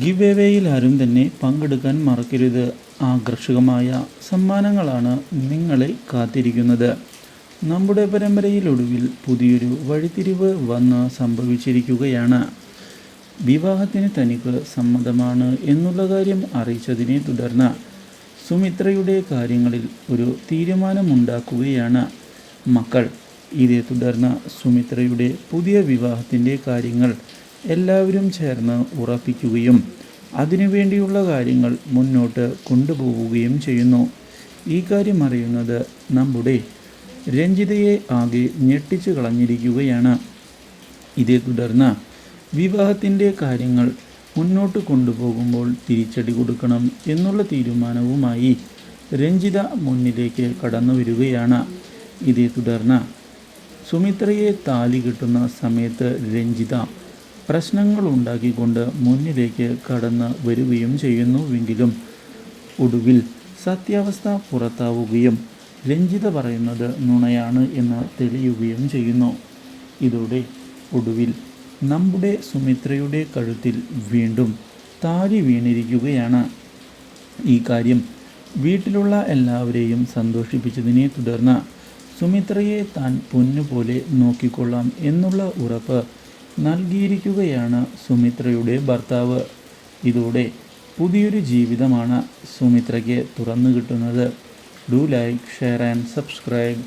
Give എവേയിൽ ആരും തന്നെ പങ്കെടുക്കാൻ മറക്കരുത്. ആകർഷകമായ സമ്മാനങ്ങളാണ് നിങ്ങളെ കാത്തിരിക്കുന്നത്. നമ്മുടെ പരമ്പരയിലൊടുവിൽ പുതിയൊരു വഴിത്തിരിവ് വന്ന് സംഭവിച്ചിരിക്കുകയാണ്. വിവാഹത്തിന് തനിക്ക് സമ്മതമാണ് എന്നുള്ള കാര്യം അറിയിച്ചതിനെ തുടർന്ന് സുമിത്രയുടെ കാര്യങ്ങളിൽ ഒരു തീരുമാനമുണ്ടാക്കുകയാണ്. മക്കൾ ഇതേ തുടർന്ന് സുമിത്രയുടെ പുതിയ വിവാഹത്തിന്റെ കാര്യങ്ങൾ എല്ലാവരും ചേർന്ന് ഉറപ്പിക്കുകയും അതിനുവേണ്ടിയുള്ള കാര്യങ്ങൾ മുന്നോട്ട് കൊണ്ടുപോവുകയും ചെയ്യുന്നു. ഈ കാര്യം അറിയുന്നത് നമ്മുടെ രഞ്ജിതയെ ആകെ ഞെട്ടിച്ചു കളഞ്ഞിരിക്കുകയാണ്. ഇതേ തുടർന്ന് വിവാഹത്തിന്റെ കാര്യങ്ങൾ മുന്നോട്ട് കൊണ്ടുപോകുമ്പോൾ തിരിച്ചടി കൊടുക്കണം എന്നുള്ള തീരുമാനവുമായി രഞ്ജിത മുന്നിലേക്ക് കടന്നു വരികയാണ്. ഇതേ തുടർന്ന് സുമിത്രയെ താലി കിട്ടുന്ന സമയത്ത് രഞ്ജിത പ്രശ്നങ്ങൾ ഉണ്ടാക്കിക്കൊണ്ട് മുന്നിലേക്ക് കടന്ന് വരികയും ചെയ്യുന്നുവെങ്കിലും ഒടുവിൽ സത്യാവസ്ഥ പുറത്താവുകയും രഞ്ജിത പറയുന്നത് നുണയാണ് എന്ന് തെളിയുകയും ചെയ്യുന്നു. ഇതോടെ ഒടുവിൽ നമ്മുടെ സുമിത്രയുടെ കഴുത്തിൽ വീണ്ടും താലി വീണിരിക്കുകയാണ്. ഈ കാര്യം വീട്ടിലുള്ള എല്ലാവരെയും സന്തോഷിപ്പിച്ചതിനെ തുടർന്ന് സുമിത്രയെ താൻ പൊന്നുപോലെ നോക്കിക്കൊള്ളാം എന്നുള്ള ഉറപ്പ് നൽകിയിരിക്കുകയാണ് സുമിത്രയുടെ ഭർത്താവ്. ഇതോടെ പുതിയൊരു ജീവിതമാണ് സുമിത്രയ്ക്ക് തുറന്നു കിട്ടുന്നത് do like share and subscribe